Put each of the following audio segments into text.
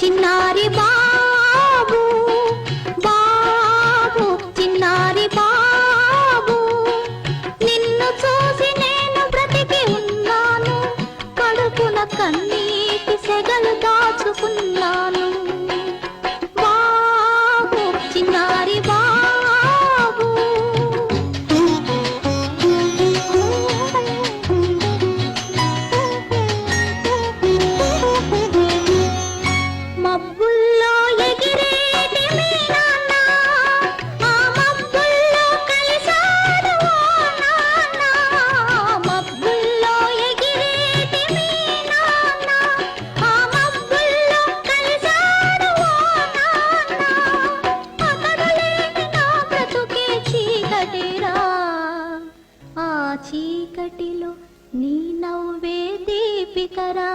చిన్నారి బాబు బాబు చిన్నారి బాబు. నిన్ను చూసి నేను బ్రతికి ఉన్నాను కడుపున కన్నీటి సెగలు దాచుకున్నాను. చీకటిలో నీ నవ్వే దీపికరా.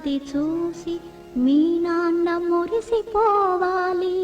అది చూసి మీ నాన్న మురిసిపోవాలి.